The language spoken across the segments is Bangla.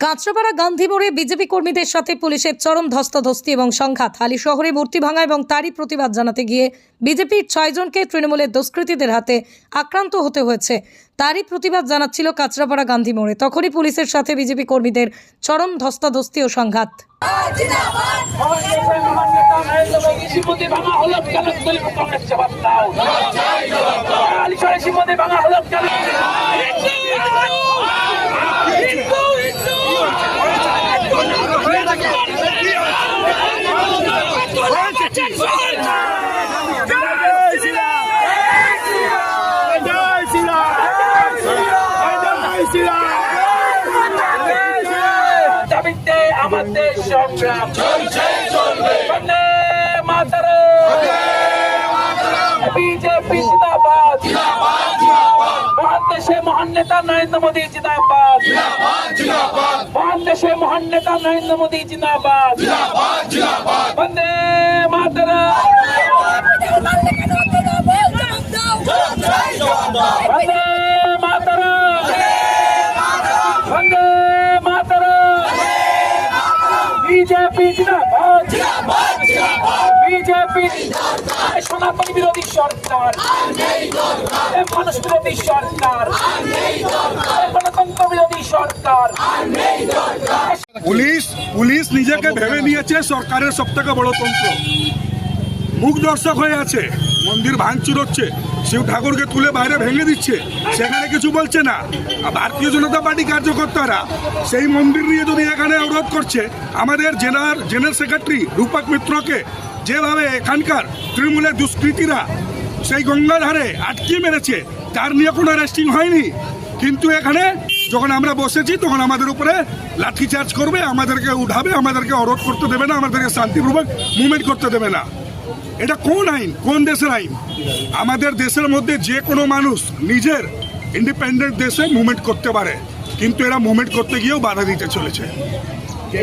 কাঁচরাপাড়া গান্ধী মোড়ে বিজেপি কর্মীদের সাথে পুলিশের চরম ধস্তাধস্তি এবং সংঘাত। হালি শহরে মূর্তি ভাঙা এবং তারই প্রতিবাদ জানাতে গিয়ে বিজেপির ছয়জনকে তৃণমূলের দুষ্কৃতীদের হাতে আক্রান্ত হতে হয়েছে। তারই প্রতিবাদ জানাচ্ছিল কাঁচরাপাড়া গান্ধী মোড়ে। তখনই পুলিশের সাথে বিজেপি কর্মীদের চরম ধস্তাধস্তি ও সংঘাত হলো কেন তুলি কংগ্রেস জবাব দাও আলিশরে শ্রীমতী ভাঙা হলো কেন দাবিতে আমাদের সংগ্রাম। বন্দে মাতরম। বিজেপি জিন্দাবাদ। মহান দেশে মহান নেতা নরেন্দ্র মোদী জিন্দাবাদ। মহান দেশে মহান নেতা নরেন্দ্র মোদী জিন্দাবাদ। বন্দে বন্দে বিজেপি জিন্দাবাদ বিজেপি সনাতন বিরোধী সরকার। এ মানুষ বিরোধী সরকার। এ গণতন্ত্র বিরোধী সরকার। পুলিশ পুলিশ নিজেকে ভেবে নিয়েছে সরকারের সব থেকে বড় তন্ত্র। মুখ দর্শক হয়ে আছে। মন্দির ভাঙচুর হচ্ছে, শিব ঠাকুরকে তুলে বাইরে ভেঙে দিচ্ছে, সেখানে কিছু বলছে না। ভারতীয় জনতা পার্টি কার্যকর্তারা সেই মন্দির নিয়ে যদি এখানে অবরোধ করছে, আমাদের জেলার জেনারেল সেক্রেটারি রূপক মিত্রকে, যেভাবে এখানকার তৃণমূলের দুষ্কৃতীরা সেই গঙ্গার ধারে আটকে মেরেছে, তার নিয়ে কোনো অ্যারেস্টিং হয়নি। কিন্তু এখানে যখন আমরা বসেছি, তখন আমাদের উপরে লাঠি চার্জ করবে, আমাদেরকে উঠাবে, আমাদেরকে অরোধ করতে দেবে না, আমাদেরকে শান্তিপূর্বক মুভমেন্ট করতে দেবে না। এটা কোন আইন? কোন দেশের আইন? আমাদের দেশের মধ্যে যে কোনো মানুষ নিজের ইন্ডিপেন্ডেন্ট দেশে মুভমেন্ট করতে পারে। কিন্তু এরা মুভমেন্ট করতে গিয়েও বাধা দিতে চলেছে।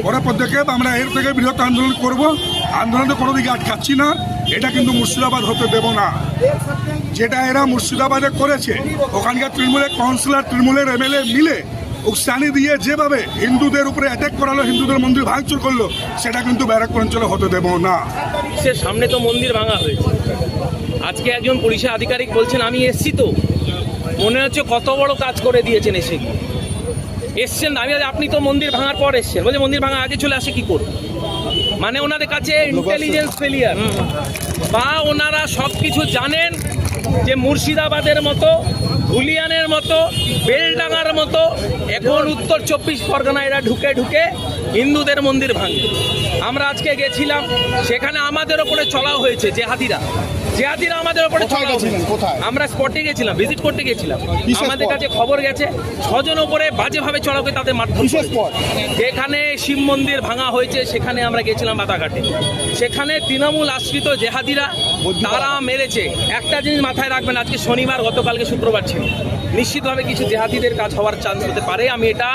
বড় পদক্ষেপ আমরা এর থেকে বৃহৎ আন্দোলন করব। আন্দোলনে কোনো দিকে আটকাচ্ছি না। এটা কিন্তু মুর্শিদাবাদ হতে দেব না। যেটা এরা মুর্শিদাবাদে করেছে, ওখানকার তৃণমূলের কাউন্সিলর তৃণমূলের এমএলএ মিলে উস্তানি দিয়ে যেভাবে হিন্দুদের উপরে অ্যাটাক করালো হিন্দুদের মন্দির ভাঙচুর করল সেটা কিন্তু ব্যারাকপুর অঞ্চলে হতে দেব না। সে সামনে তো মন্দির ভাঙা হয়েছে। আজকে একজন পুলিশের আধিকারিক বলছেন আমি এসছি তো। মনে হচ্ছে কত বড় কাজ করে দিয়েছেন এসে। গিয়ে। এসছেন আমি আপনি তো মন্দির ভাঙার পর এসছেন। বলছে মন্দির ভাঙা আগে চলে আসে কি করে মানে ওনাদের কাছে ইন্টেলিজেন্স ফেলিয়ার বা ওনারা সব কিছু জানেন যে মুর্শিদাবাদের মতো হুলিয়ানের মতো বেলডাঙ্গার মতো এখন উত্তর চব্বিশ পরগনা এরা ঢুকে ঢুকে হিন্দুদের মন্দির ভাঙে আমরা আজকে গেছিলাম সেখানে আমাদের ওপরে চলাও হয়েছে জেহাদিরা। জেহাদিরা আমাদের হয়েছে। আমরা স্পটে গেছিলাম ভিজিট করতে গেছিলাম। আমাদের কাছে খবর গেছে ছজন ওপরে বাজেভাবে চড়া হয়ে তাদের spot? যেখানে শিব মন্দির ভাঙা হয়েছে সেখানে আমরা গেছিলাম বাতাঘাটে সেখানে তৃণমূল আশ্রিত জেহাদিরা তারা মেরেছে। একটা জিনিস মাথায় রাখবেন, আজকে শনিবার, গতকালকে শুক্রবার ছিল। নিশ্চিতভাবে কিছু জেহাদিদের কাজ হওয়ার চান্স হতে পারে, আমি এটা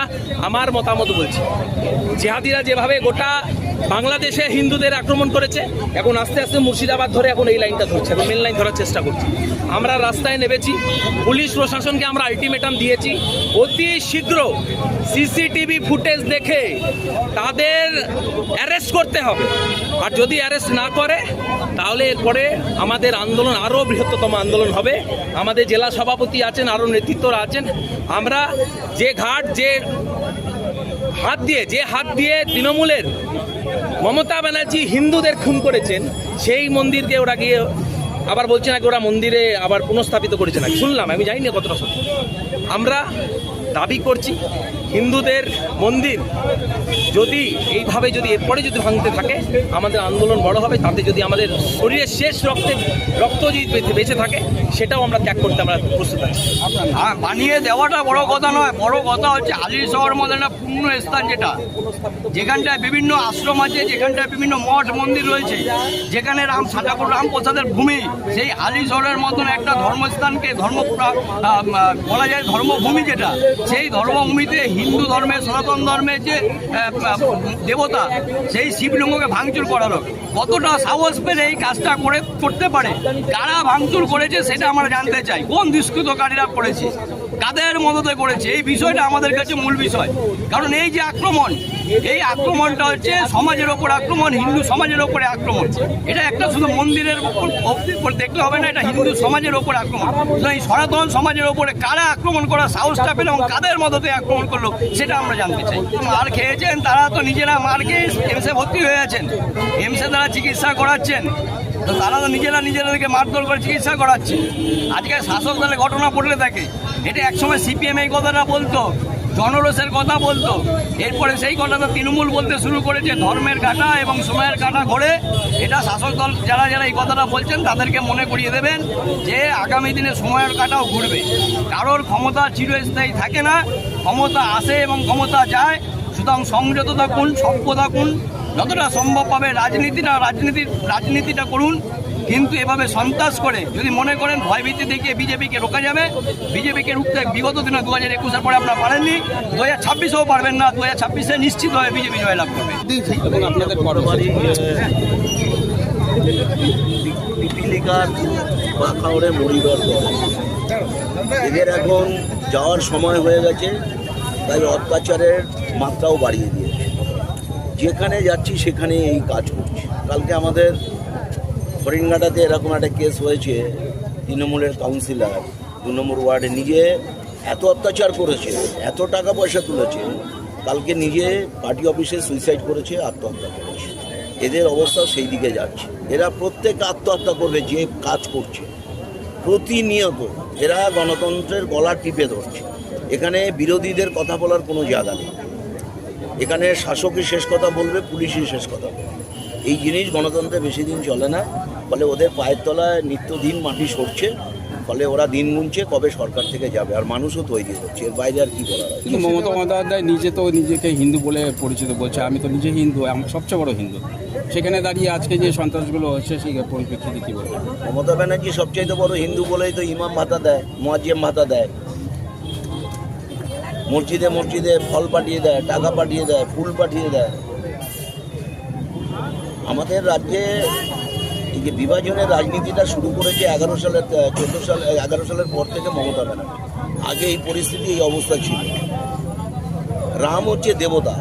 আমার মতামত বলছি। জেহাদিরা যেভাবে গোটা বাংলাদেশে হিন্দুদের আক্রমণ করেছে এখন আস্তে আস্তে মুর্শিদাবাদ ধরে এখন এই লাইনটা ধরছে এখন মেন লাইন ধরার চেষ্টা করছি। আমরা রাস্তায় নেমেছি, পুলিশ প্রশাসনকে আমরা আলটিমেটাম দিয়েছি। অতি শীঘ্র সিসিটিভি ফুটেজ দেখে তাদের অ্যারেস্ট করতে হবে। আর যদি অ্যারেস্ট না করে, তাহলে এরপরে আমাদের আন্দোলন আরও বৃহত্তম আন্দোলন হবে। আমাদের জেলা সভাপতি আছেন, আরও নেতৃত্বরা আছেন। আমরা যে ঘাট, যে হাত দিয়ে, যে হাত দিয়ে তৃণমূলের মমতা ব্যানার্জি হিন্দুদের খুন করেছেন, সেই মন্দিরকে ওরা গিয়ে আবার বলছে নাকি ওরা মন্দিরে আবার পুনঃস্থাপিত করেছে নাকি? শুনলাম, আমি জানি না কতটা সত্য। আমরা দাবি করছি হিন্দুদের মন্দির যদি এইভাবে যদি এরপরে যদি ভাঙতে থাকে, আমাদের আন্দোলন বড় হবে, তাতে যদি আমাদের শরীরের শেষ রক্তে, রক্ত যদি বেঁচে- থাকে, সেটাও আমরা ত্যাগ করতে আমরা প্রস্তুত আছি। বানিয়ে দেওয়াটা বড় কথা নয়, বড় কথা হচ্ছে হালি শহর মধ্যে একটা পূর্ণ স্থান যেটা। যেখানটায় বিভিন্ন আশ্রম আছে, যেখানটায় বিভিন্ন মঠ, মন্দির রয়েছে, যেখানে রাম ঠাকুর রামপ্রসাদের ভূমি, সেই হালি শহরের মতন একটা ধর্মস্থানকে ধর্ম বলা যায় ধর্মভূমি যেটা, সেই ধর্মভূমিতে হিন্দু ধর্মের সনাতন ধর্মের যে দেবতা, সেই শিবলিঙ্গকে ভাঙচুর করালো। কতটা সাহস পেলে এই কাজটা করে, করতে পারে? কারা ভাঙচুর করেছে সেটা আমরা জানতে চাই। কোন দুষ্কৃতকারীরা করেছে? কাদের মদতে করেছে? এই বিষয়টা আমাদের কাছে মূল বিষয়। কারণ এই যে আক্রমণ এই আক্রমণটা হচ্ছে সমাজের ওপর আক্রমণ, হিন্দু সমাজের ওপরে আক্রমণ। এটা একটা শুধু মন্দিরের ওপর দেখলে হবে না, এটা হিন্দু সমাজের ওপর আক্রমণ। এই সনাতন সমাজের ওপরে কারা আক্রমণ করার সাহসটা পেল এবং কাদের মদতে আক্রমণ করল, সেটা আমরা জানতে চাই। মার খেয়েছেন, তারা তো নিজেরা মার খেয়ে এমসে ভর্তি হয়ে আছেন। এমসে তারা চিকিৎসা করাচ্ছেন। তো তারা তো নিজেরা নিজেদেরকে মারধর করে চিকিৎসা করাচ্ছে। আজকে শাসক দলের ঘটনা পড়লে থাকে। এটা একসময় সিপিএম এই কথাটা বলতো। জনরসের কথা বলতো। এরপরে সেই কথাটা তৃণমূল বলতে শুরু করেছে, ধর্মের কাটা এবং সময়ের কাটা ঘরে। এটা শাসক দল যারা যারা এই কথাটা বলছেন, তাদেরকে মনে করিয়ে দেবেন যে আগামী দিনে সময়ের কাটাও ঘুরবে। কারোর ক্ষমতা চিরস্থায়ী থাকে না। ক্ষমতা আসে এবং ক্ষমতা যায়। সুতরাং সংযত থাকুন সভ্য থাকুন। যতটা সম্ভব পাবে রাজনীতিটা রাজনীতির রাজনীতিটা করুন। কিন্তু এভাবে সন্ত্রাস করে, যদি মনে করেন ভয়ভীতি দেখিয়ে বিজেপিকে রোকা যাবে, বিজেপিকে রুখতে বিগত দিনে দু হাজার একুশের পরে আপনারা পারেননি, দু হাজার ছাব্বিশেও পারবেন না, দু হাজার ছাব্বিশে নিশ্চিতভাবে বিজেপি জয়লাভ করবে। আপনাদের এদের এখন যাওয়ার সময় হয়ে গেছে, তাই অত্যাচারের মাত্রাও বাড়িয়ে দিয়েছে। যেখানে যাচ্ছি সেখানে এই কাজ করছি। কালকে আমাদের হরিণঘাটাতে এরকম একটা কেস হয়েছে, তৃণমূলের কাউন্সিলর দু নম্বর ওয়ার্ডে নিজে এত অত্যাচার করেছে, এত টাকা পয়সা তুলেছে, কালকে নিজে পার্টি অফিসে সুইসাইড করেছে, আত্মহত্যা করেছে। এদের অবস্থা সেই দিকে যাচ্ছে। এরা প্রত্যেক আত্মহত্যা করবে, যে কাজ করছে। প্রতিনিয়ত এরা গণতন্ত্রের গলা টিপে ধরছে। এখানে বিরোধীদের কথা বলার কোনো জায়গা নেই। এখানে শাসকই শেষ কথা বলবে, পুলিশই শেষ কথা বলবে। এই জিনিস গণতন্ত্রে বেশি দিন চলে না। ফলে ওদের পায়ের তলায় নিত্যদিন মাটি সরছে। ফলে ওরা দিন গুনছে কবে সরকার থেকে যাবে। আর মানুষও তৈরি হচ্ছে। এর বাইরে আর কি আছে? কিন্তু মমতা বন্দ্যোপাধ্যায় নিজে তো নিজেকে হিন্দু বলে পরিচিত। বলছে আমি তো নিজে হিন্দু আমি সবচেয়ে বড় হিন্দু। সেখানে দাঁড়িয়ে আজকে যে সন্ত্রাসগুলো হচ্ছে সেই পরিপ্রেক্ষিতে কী বলব মমতা ব্যানার্জি সবচাইতে বড় হিন্দু বলেই তো ইমাম ভাতা দেয় মোয়াজিম ভাতা দেয়। মসজিদে মসজিদে ফল পাঠিয়ে দেয় টাকা পাঠিয়ে দেয় ফুল পাঠিয়ে দেয়। আমাদের রাজ্যে এই যে বিভাজনের রাজনীতিটা শুরু করেছে এগারো সালের চোদ্দ সাল, এগারো সালের পর থেকে মমতা ব্যানার্জি। আগে এই পরিস্থিতি, এই অবস্থা ছিল। রাম হচ্ছে দেবতা।